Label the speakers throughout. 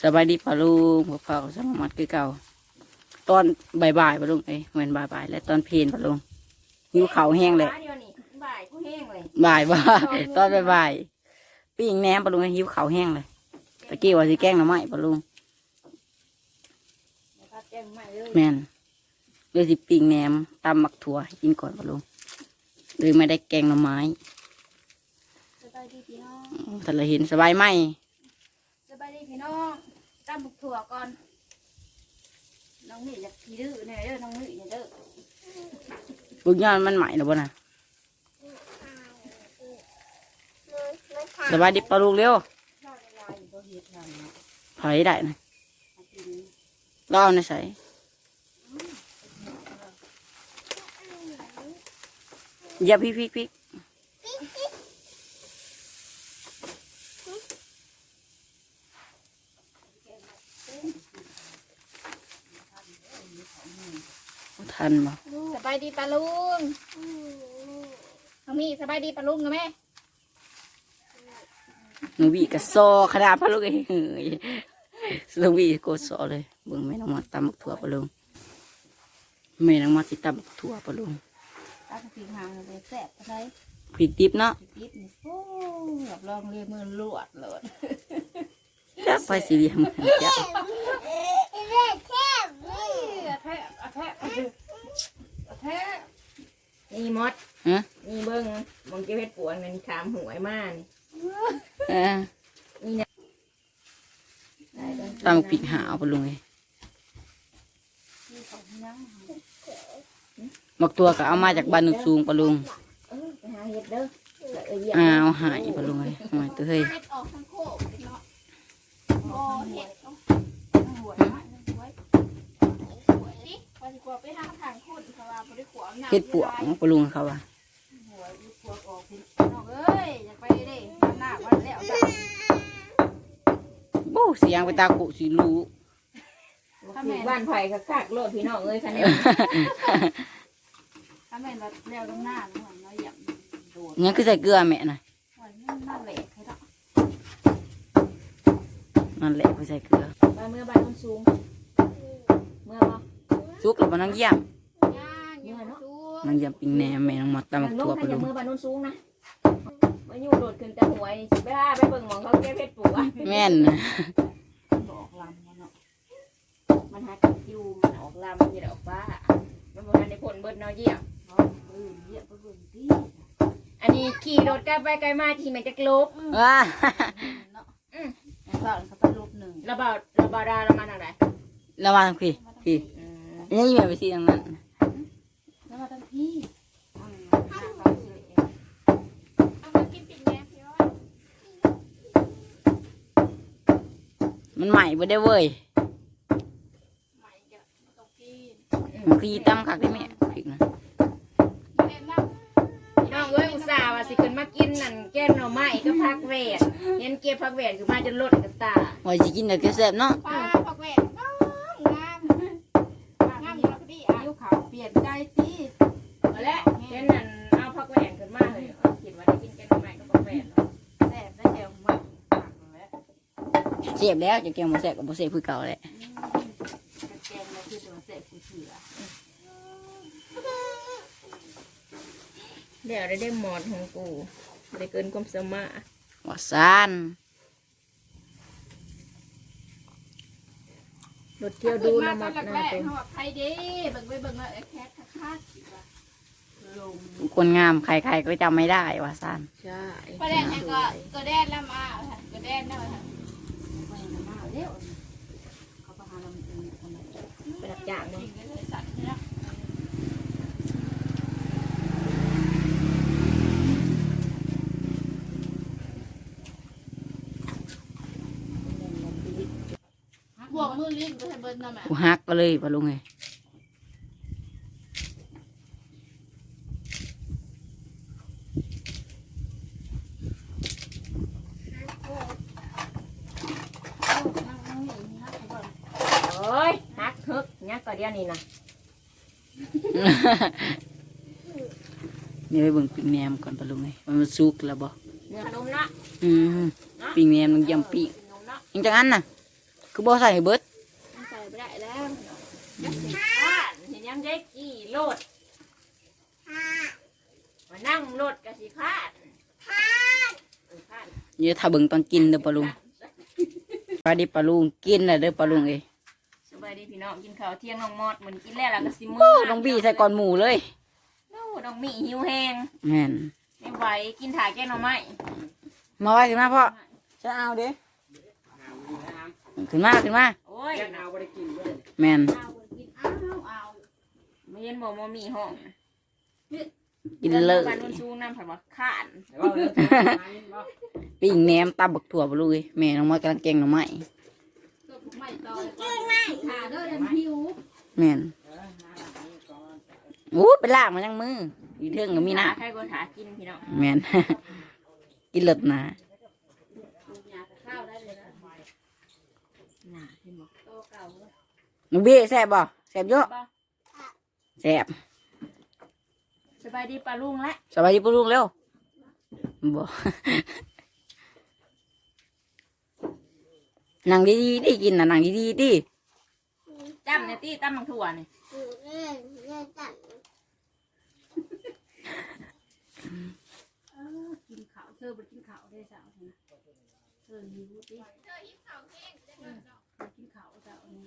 Speaker 1: สบายดีปะลุงพวกเขาสมมัดคือเก่า ตอนบ่ายๆปะลุงเอ้ยเหมือนบ่ายๆและตอนเพลนปะลุงหิวเขาวแห้งเลย
Speaker 2: เดียวนี่บ่ายผู้แห้งเลย
Speaker 1: บ่ายบ่ายตอนบ่ายๆปิ้งแหนมปะลุงหิวเขาวแห้งเลยตะกี้ว่าสิแกล้งหน่อไม้ปะลุง
Speaker 2: นะครับแจ้งใหม่เลย
Speaker 1: แม่นเลยสิปิ้งแหนมตำหมักถั่วให้กินก่อนปะลุงเลยไม่ได้แกงหน่อไม้
Speaker 2: สบายดีพี่น้อง
Speaker 1: แต่ละเห็นสบายไหม
Speaker 2: สบายดี พี่น้องตำบุกถั่วก่อน น้องนี่อยากขี้ดื้อเนี่ยเด้อน้องนี่เนี่ยเด้อ
Speaker 1: บุญยอดมันใหม่หรือเปล่านะสบายดีปะลุงเร็ว
Speaker 2: ข้าวละลายบ่เฮ็ดทำเนาะ
Speaker 1: ถอยได้นะ
Speaker 2: เอากิน
Speaker 1: เราเอาในใส่อย่าพริกพริกพริก ทันบ่
Speaker 2: สบายดีปลาลุงน้องนี่สบายดีปลาลุงนะแม่
Speaker 1: หนูบีกระซอขนาดพะลูกเอ้ยเฮ้ยหนูบีโกดซอเลยเบิ่งแม่น้องมาตำบักถั่วปะลุงแม่น้องมาสิตำบักถั่วปะลุง
Speaker 2: ตาสีหางเลยแซ่บอะไร
Speaker 1: พริกดิบเนาะ
Speaker 2: ดิบนี่โอ้รับรองเลยมือลวดเลย
Speaker 1: จักไปสิเรียมจ้ะ
Speaker 2: แทะแทะแทะ นี่มด
Speaker 1: ฮะ
Speaker 2: นี่เบิ้งมองเก็บเห็ดปวงนั่นขามหวยมากนี่
Speaker 1: เออ
Speaker 2: ได้เด้อ
Speaker 1: ตำบักพริกหาวปะลุงเอ้ย
Speaker 2: นี่ของยัง
Speaker 1: บักตัวก็เอามาจากบ้านหนุนสูงปะลุง
Speaker 2: เออไปหาเห็ดเด้อแล้วเออเหยียบ
Speaker 1: อ้าวหายปะลุงเอ้ยหายตัวเฮ้ย
Speaker 2: เห็ดออกทั้งโคกเนาะโอ้เห็ดต้อง ว่าไปหาทางคนเพราะว่าบ่ได้ขวางน้ำ
Speaker 1: เฮ็ดปวกปะลุงเขาว่า
Speaker 2: หวยปวกออกพี่น้องเอ้ยอย่าไปเด้หน้าวันแล้วจ้ะ
Speaker 1: โอ้เสียงไปตากุสิรู้
Speaker 2: บ้านไผ่คักๆโลดพี่น้องเอ้ยคันนี้ถ้าแม่นเราแล้วตรงหน้าแล้วมันเราอยากโดด
Speaker 1: งั้นคือใส่เกลือแม่น่ะ
Speaker 2: หอยมันน่าเหละใช่ไหม
Speaker 1: นั่นแหละไปใส่เกลือ
Speaker 2: ไปเมื่อบ้านมันสูง เมื่อบ่
Speaker 1: ซุกแล้วบ่นางเยี่ยม
Speaker 2: ย่างเมื่อเนาะ
Speaker 1: นางเยี่ยมปิ้งแหนมแม่น้องมาตำบัก
Speaker 2: ล
Speaker 1: ถั่ว
Speaker 2: ง
Speaker 1: ปะ
Speaker 2: ทาง
Speaker 1: ลุง
Speaker 2: เมื่อบ้านมันสูงนะมาอยู่โดดขึ้นแต่หวยสิไปหาไปเบิ่งหมองเขาแก้เพชรปลูกอะ
Speaker 1: แม่น
Speaker 2: บอกลำมันเนาะมันหากินอยู่มันออกลำมันจะออกบ้ามันบอกในผลเบิดเนาะเยี่ยมเยี่ยมไปเบิ่งที่อันนี้ขี่รถใกล้ไปไกลมาที่มันจะลบ
Speaker 1: ว้า
Speaker 2: เนาะอืมแล้วก็เขาไปลบหนึ่งระบาดระบาดาละมาทางไหน
Speaker 1: แล้วมาทางพี่พี่
Speaker 2: อืม
Speaker 1: นี่แม่ไปสิทางนั้น
Speaker 2: แล้วมาทางพี่เอามากินปิ่งแกงพี่อ้อย
Speaker 1: มันใหม่บ่ได้เว้ย
Speaker 2: ใหม่จะมาต้องกิน
Speaker 1: มันคือตำคักได้แม่พริกนะ
Speaker 2: แนะนำพี่น้องเอ้ยอุตส่าห์ว่าสิขึ้นมากินนั่นแก้มหน่อไม้ก็พักเวทเห็นเก็บพักเวทคือมาจนลดกับตา
Speaker 1: ว่าสิกินแต่คือแซ่บเนาะ
Speaker 3: ห็น
Speaker 2: นั่นเอาพักเวทขึ้นมาเลยเอาคิดว่าได้กินแกงหน่อไม้ก็พักเวทเนาะแซ่บได้แก้วมัน
Speaker 1: เสียบแล้วจะแกงบ่แซ่บก็บ่แซ่บคือเก่าแหละ
Speaker 2: แกงแล้วคือตัวแซ่บคือเสือเดี๋ยวได้ได้หมอนของกูได้เกินความสามารถ
Speaker 1: ว่าซ่าน
Speaker 2: รถเที่ยวดู
Speaker 3: มา
Speaker 2: นะ
Speaker 3: ต
Speaker 2: มั
Speaker 3: อ
Speaker 2: ด
Speaker 3: น
Speaker 2: นะ
Speaker 3: แรก
Speaker 2: เป็น
Speaker 3: ๆเขาบอกใครดีเบิ่งไปเบิ่งแล้วไอ้แคทคัก
Speaker 1: ค นงามใครๆก็จำไม่ได้ว่าซ่าน
Speaker 2: ใช่
Speaker 3: ๆประเด็นแห่งก็ก็แดนแล้วมาก็แดนแล้วค่ะ
Speaker 2: ไปรับจ้างเนาะ
Speaker 3: สิ่งที่สัตว์เนี่ยบวกมือลิ้นไปให้เบิ่งนั่นแหละ
Speaker 1: กูฮักก็เลยปะลุงเอ้ย
Speaker 2: โอ้ยฮักฮึกเนี่ยก็เดียวนี้นะ
Speaker 1: นี่ไปเบิ่งปิ้งแหนมก่อนปะลุงเอ้ยว่ามันสุกแล้วบ่
Speaker 2: เนื้อนุ่มเนาะ
Speaker 1: อืมปิ้งแหนมน้องเยี่ยมปิ้ง
Speaker 2: นุ่มเนาะ
Speaker 1: ยังจังอันน่ะ คือบ่ใส่ให้เบิด
Speaker 3: มันใส่ไม่ได้แล้ว
Speaker 2: ยังสิพลาดเห็นยังได้กี่โลดมานั่งรถกับสิพลาดพลาดเออพลาด
Speaker 1: เดี๋ยวถ้าเบิ่งตอนกินเด้อปลาลุงปลาดิบปลาลุงกินแล้วเด้อปลาลุงเอ้ย
Speaker 2: ส บายดีพี่น้องกินข้าวเที่ยงน้องมอดเหมือนกินแล้วล่ะก็สิมื
Speaker 1: โอ้น้องบี้ใส่ก่อนหมูเลย
Speaker 2: โอ้น้องมีหิวแห้ง
Speaker 1: แม่น
Speaker 2: ไม่ไหวกินถ่ายแกงหน่อไม้
Speaker 1: มาไว้ขึ้นมาพ่อจะเอาเด้ขึ้นมาขึ้นมา
Speaker 2: โอ้ย
Speaker 1: แม่น
Speaker 3: เอากินเอาเอา
Speaker 2: ไม่เห็นบอกว่ามีห้อง
Speaker 1: กินเลย
Speaker 2: บ้านนุ่นซูน้ำผัดว่าข้าน
Speaker 1: ปิ้งแหนมตำบักถั่วปลาลุงเอ้ยแม่น้องมอดกำลังแกงหน่อไม้ แม่นโอ้เป็นล่างมาจังมืออีเทิงก็มีหน้า
Speaker 2: ใครก็ถากินพี่น้อง
Speaker 1: แม่นกินเลิศนะ
Speaker 3: ลูกยาข้าวได้เลยนะ
Speaker 2: น่าเห็นบอก
Speaker 3: โตเก่าแล้ว
Speaker 1: น้องบี้แซ่บบ่แซ่บเยอะ
Speaker 2: บ่
Speaker 1: แซ่บ
Speaker 2: สบายดีปลาลุงละ
Speaker 1: สบายดีปะลุงเร็วบ่ นั่งดีๆดิกินนะนั่งดีๆดิ
Speaker 2: จำเนี่ยตี้ตั้มมังถั่วนี่
Speaker 3: เออกินข้าวเธอไปกินข้าวได้สาวนะเธอหิวดิเธอหิวข้าวแห้งกินข้าวสาวนี่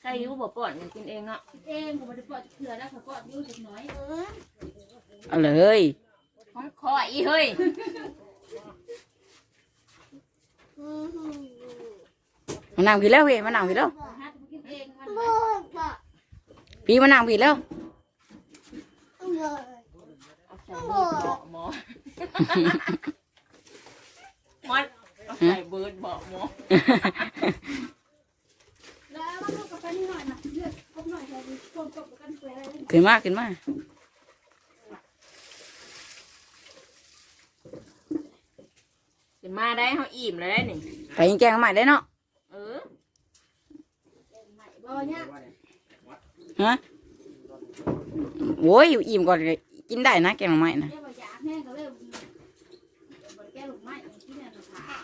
Speaker 2: ใครอยู่บ่ป่อนกินเองเนาะ
Speaker 3: เองผมไม่ได้ปล่อยเถื่อแล้วเขาก็ยิ้วสักหน่อย
Speaker 1: เอาเลย
Speaker 2: ของคอยอีเฮ้ย
Speaker 1: มานั่งพี่แล้วเว้ยมานั่งพี่แล้ว
Speaker 3: ฮะจะกินเองมัน
Speaker 1: พี่มานั่งพี่แล้ว
Speaker 2: เอาใส่เบิร์ดบอกหมอมอดเอาใส่เบิร์ดบอกหมอ
Speaker 3: แล้วมาลูกกับแฟนนี่หน่อยนะเลือดครบหน่อยเลยชมจบกันเปลือย
Speaker 1: ขึ้นมาขึ้นมา
Speaker 2: จะมาได้เขาอิ่มเลยได้หนึ่ง
Speaker 1: ไปยิงแกงใหม่ได้เนาะ
Speaker 2: เออ
Speaker 3: ใหม่บ่เนี่ย
Speaker 1: ฮะโอ้ยอิ่มก่อนเลยกินได้นะแกงใหม่นะ
Speaker 3: เรียกว่าอยากแห้งเขาเลยบริแก้ลูกไม้ที่เนี่ยสุดท้าย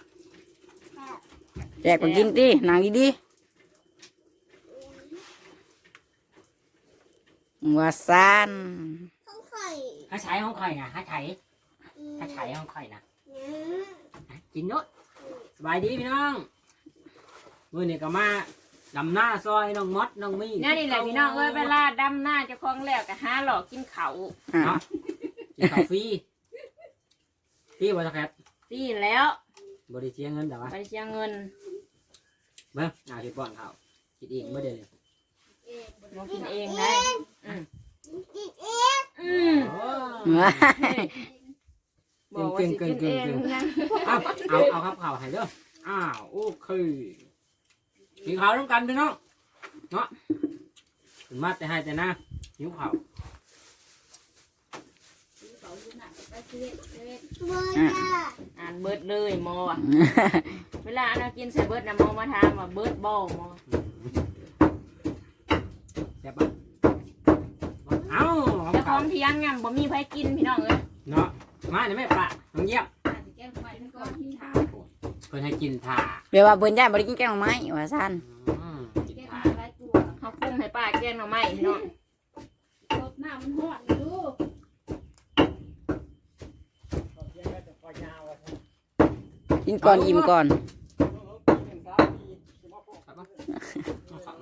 Speaker 1: แจกก็กินดินั่งดีๆว่าซัน
Speaker 4: ถ้าใช้ห้องข่อยนะถ้าใช้ถ้าใช้ห้องข่อยนะอะกินเนอะสบายดีพี่น้องมือนี่ก็มา ดำหน้าซอยน้องมดน้องมี่
Speaker 2: นี่นี่แหละพี่น้องเอ้ยเวลาดำหน้าเจะคล้าของแล้วก็หาหลอกกินเขาว
Speaker 1: อะ
Speaker 4: เนาะกินข้าวฟรีฟรีบ่สักแคท
Speaker 2: ตีแล้ว
Speaker 4: บริเชียเงินแต่ว่า
Speaker 2: ไปเชียเงิน
Speaker 4: เบิ่งเอาสิบ่อนเขาคิดเองเมื่อเดือน
Speaker 3: เอง
Speaker 2: มากินเองได้อืมอืม
Speaker 4: โอ้
Speaker 1: ว้าย
Speaker 2: บอกว่าสิกินเองนะ
Speaker 4: เอาเอาเอาครับข่าวให้เด้ออ้าวโอเค กินข้าวร่วมกันพี่น้องเนาะถึงมาแต่ให้แต่หน้าหิวข้าว
Speaker 3: เขาอยู่หนักไปซื้อเล็ก
Speaker 2: อ่านเบิร์ดเลยหมออะเวลาเรากินใส่เบิร์ดนะหมอมาถามว่าเบิร์ดบอหมอ
Speaker 4: แซ่บปะเอ้าเอา
Speaker 2: เจะพร้
Speaker 4: ข้า
Speaker 2: อ
Speaker 4: ว
Speaker 2: มเที่ยงยังบ่มีไผกินพี่น้องเอ้ย
Speaker 4: เนาะมาเดี๋ยวแม่ปะน้องเยี่ยม
Speaker 3: อาจจะแก้ไฟมันก็ที่ทาง
Speaker 4: เพิ่นให้กินถ่า
Speaker 1: เดี๋ยวว่าเบิ่นย่านบ่ได้กินแกงใหม่ว่าซัน
Speaker 4: อืมกิน
Speaker 3: แก้
Speaker 4: ถ่า
Speaker 3: ไฟตัว
Speaker 2: เขาคุ้มให้ป้าแกงหน่อไม้พี่น้อง
Speaker 3: รถหน้ามันหอดอยู่
Speaker 1: กินก่อนอิ่มก่อน
Speaker 4: ครับปะเอาข้าว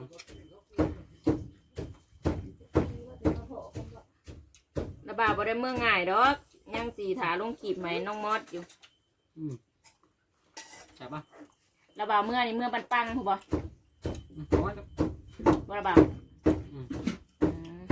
Speaker 2: ระบาดบ่ได้เมื่อง่ายดอกยังสีถาลงขีบไหมน้องมอดอยู่
Speaker 4: แซ่บปะ
Speaker 2: ระบาดเมื่อนี่เมื่อปันปังถูกบ่
Speaker 4: อืมโอ้ย
Speaker 2: บ่ระบาด
Speaker 4: อืม
Speaker 2: อืม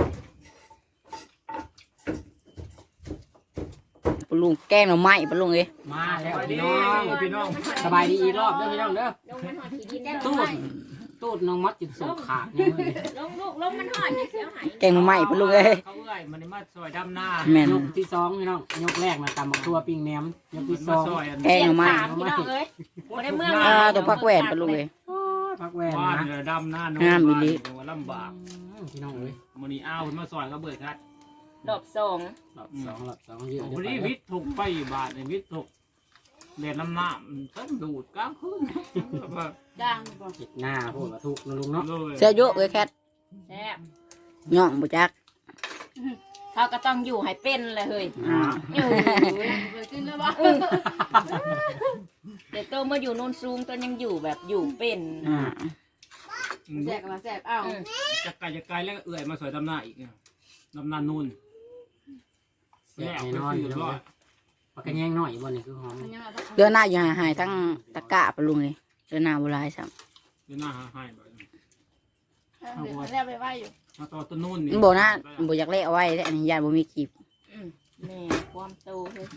Speaker 1: ปลาลุงแกงหน่อไม้ปลาลุงเอ้ย
Speaker 4: มาแล้วพี่น้องพี่น้องสบายดีอีกรอบเด้อพี่น้องเด้อ
Speaker 2: ลงมันหอดที่ดิน
Speaker 4: ตูดตู ดน้องมดจิตส่งขาดเนี่ยมื้อนี้
Speaker 2: ลงลูกลงมันหอดอย่าเสียวหาย
Speaker 1: แกงหน่อไม้ปลาลุงเอ้ย
Speaker 5: เขาเอ้ยมันได้มาซอยดำหน้า
Speaker 1: แม่น
Speaker 4: ยกที่สองพี่น้องยกแรกนะตำบักตัวปิ้งแหนมยกที่ส
Speaker 5: มา
Speaker 4: อง
Speaker 5: ซอยอัน
Speaker 1: แกงหน่อไม้
Speaker 2: ถามพี่น้องเอ้ยบ่ได้เมื่อ
Speaker 1: อ่า
Speaker 2: ง่าย
Speaker 1: ตัวพักแหวนปลาลุงเอ้ย
Speaker 4: พักแวน
Speaker 5: บ้าน
Speaker 4: นะ
Speaker 5: เนี่ยดำหน้าโน้
Speaker 1: งามอีหลี
Speaker 5: บ้านเนี่ยลำบาก
Speaker 4: อืมพี่น้องเอ้ย
Speaker 5: มันนี่อ้าวมาซอยก็เบิดคัด
Speaker 2: รอบสอง
Speaker 4: รอบสองรอบสองเยอะ
Speaker 5: พอดีวิทย์ถูกไปบาทในวิทย์ถูกเรียนน้ำหน้ามันต้องดูดกลางคืน
Speaker 3: จ้างบ่
Speaker 4: จิตหน้าพูดว่าทุกข์นะลุงเนาะ
Speaker 5: เลย
Speaker 1: เสื้อโยกเลยแคท
Speaker 2: แซ่บ
Speaker 1: ย่องบ่จัก
Speaker 2: เขาก็ต้องอยู่ให้เป็นเลยเฮ้ย
Speaker 1: อ่า
Speaker 2: เออ
Speaker 3: เกิดขึ้นแล้วบ่
Speaker 2: แต่ตัวมาอยู่โนนสูงตัวยังอยู่แบบอยู่เป็น
Speaker 1: อ่า
Speaker 3: แสบมาแสบอ้าว
Speaker 2: อืม
Speaker 5: จะไกลจะไกลแล้วก็เอื่อยมาสวยดำหน้าอีกเนี่ยดำหน้านู่น
Speaker 4: เสีย
Speaker 5: แลก
Speaker 4: แน่
Speaker 5: ไป
Speaker 4: นอน
Speaker 5: สี่
Speaker 4: อยู่
Speaker 5: ร้อย
Speaker 4: ปากกระแยงหน่อยบ่นี่คือหอม
Speaker 3: มันยังเอา
Speaker 1: เดือนหน้าอยู่หาหายทั้งตะกะปะลุงเลย เดือนหน้าบ่หลายซ้ำ
Speaker 5: เดี๋ยวหน้าหาให้บ่
Speaker 3: แล้วไปไหวอยู่
Speaker 5: มาต่อต้นนู่นนี่
Speaker 1: มันบ่นะบ่อยากเละเอาไว้เด้ออันนี้ญาติบ่มีกีบ
Speaker 2: อืมแม่ความโตเฮ้ย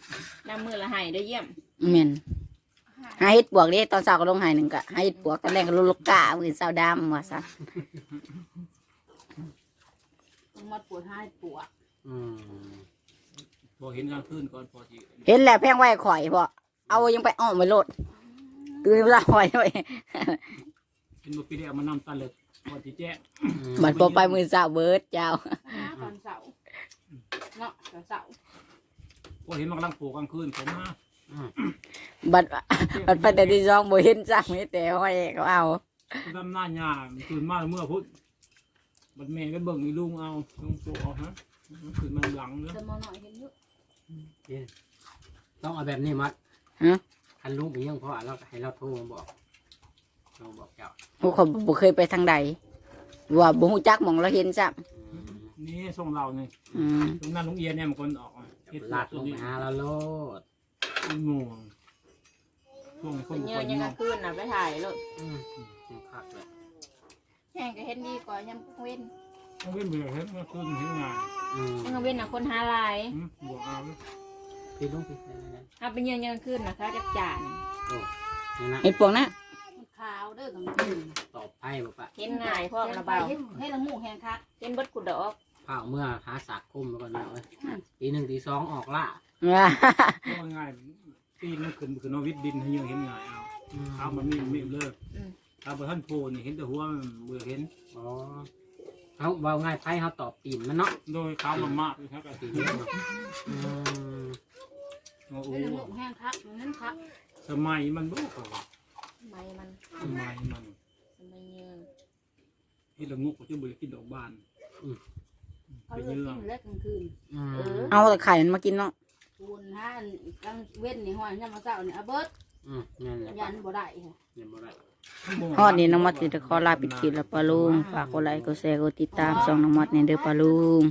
Speaker 2: น้ำมือละให้ได้เยี่ยม
Speaker 1: แม่นหาเฮ็ดปวกเด้ตอนเช้าก็ลงหายหนึ่งก็หาเฮ็ดปวกตอนแรกก็ลงลูกกะมื้อเช้าดำว่าซะ
Speaker 3: ต้องมาปวดให้ปวด
Speaker 4: อืม
Speaker 5: พอเห็นกลางคืนก่อนพอที
Speaker 1: เห็นแล้วแพงไว้ข่อยบ่เอายังไปอ้อมไว้โลด ตื่นเวลาข่อยไว้
Speaker 5: เป็นบุปีเดียวมานำตาเล็กพอทีแจ้ง
Speaker 1: บัดพอไปมื้อเช้าเบิดเจ้า
Speaker 3: ตอนเสาร์เนาะตอนเสาร์
Speaker 5: พอเห็นมันกำลังปลูกกลางคืนผมมา
Speaker 1: บัดบัดไปแต่ที่สองบ่เห็นจักมีแต่ห้อยเขาเอา
Speaker 5: ดำหน้าหญ้าตื่นมาเมื่อพุธบัดแม่ก็เบิ่งอีลุงเอาลุงปลูกเอาฮะตื่นมาหลังเนาะ
Speaker 3: จะมอหน่อยเห็นอยู่
Speaker 4: ต้องเอาแบบนี้มัด
Speaker 1: ฮะ
Speaker 4: คันลุงไปยังพ่อเราก็ให้เราโทรมาบอกโทรบอกเจ้า
Speaker 1: ผู้เขาบ่เคยไปทางใดว่าบ่ฮู้จักหม่องเราเห็นซ้
Speaker 4: อืม
Speaker 5: นี่ส่งเราเนี่ยำ
Speaker 1: อืม
Speaker 5: ลุงนั่นลุงเอียนเนี่ยมันคนออกเฮ็ด
Speaker 4: ลา
Speaker 5: ลา
Speaker 4: ด
Speaker 5: ด
Speaker 4: ล
Speaker 5: ตัว
Speaker 4: งไป
Speaker 5: นี้
Speaker 4: หาเราโลด
Speaker 5: เป็นหม่วงช่วงคน
Speaker 2: เย
Speaker 5: ค
Speaker 2: อะ
Speaker 5: น
Speaker 2: ยังก
Speaker 5: เนาะ
Speaker 2: ลางคืนน่ะไปถ่ายเลย
Speaker 4: อืมยังคักเลย
Speaker 2: แข่งก็เห็นดีกว่ายังเว้น
Speaker 5: ต้องเว้นเบื่อเฮ็ดเมื่อคืนเฮ็ดงาน
Speaker 4: อืม
Speaker 2: ยังเว้นน่ะคนหาลาย
Speaker 5: หืมบวกเอาเลย
Speaker 4: พี่ลุงพี่ได้ได้
Speaker 2: ถ้าเป็นเยอะยังกลางคืนน่ะเขาจะจาน
Speaker 4: นี่นะ
Speaker 1: เฮ็ดพวกนั้น
Speaker 3: ขาวเด้อตรงนี้
Speaker 4: ตอบไพ่บ่ปะ
Speaker 2: เห็นง่ายพวกระเบา
Speaker 3: ให้ละหมูแห้งคัก
Speaker 2: เห็นเบดกุดดอก
Speaker 4: เผาเมื่อหาสากคุ้มแล้วก็เนาะเว้ยตีหนึ่งตีสองออกล่า
Speaker 5: ก็ง่ายปีนมันขึ้นขึ้นเอาวิทย์ดินให้เยอะเห็นง่ายเอาเอามันมีมีเลิกถ้าบ่ท่านโพนี่เห็นแต่หัวมันเบื่อเห็น
Speaker 4: อ๋อ เขาเว่าง่ายไพ่เขาตอบตีนมันเนาะ
Speaker 5: โดยขาวมันมากเลยครับก็ตี
Speaker 4: อืม
Speaker 5: โอ้โห
Speaker 3: ให้ละหมูแห้งคักมันนั้นคัก
Speaker 5: สมัยมันบ่เขา
Speaker 2: ไม่มัน
Speaker 5: สมัยมัน
Speaker 2: ไม่เยอะ
Speaker 5: เฮ็ดละงกก็จะเบื่อกินดอกบาน
Speaker 3: เขาเลือกกินเล็กกลางคืน
Speaker 4: อืม
Speaker 1: เอาแต่ไข่มันมากินเนาะ
Speaker 3: คูณห้ากลางเว้นนี่ห้อยยามมาเช้านี่เอาเบิด
Speaker 4: อืมนั่นแหละ
Speaker 3: ยันบ่ได้ค่ะ
Speaker 4: ยังบ่ได้
Speaker 1: ฮอดนี่น้องมอดสิจะขอลาปิดคลิปแล้วปะลุงฝากกดไลค์กดแชร์กดติดตามช่องน้องมอดในเด้อปะลุง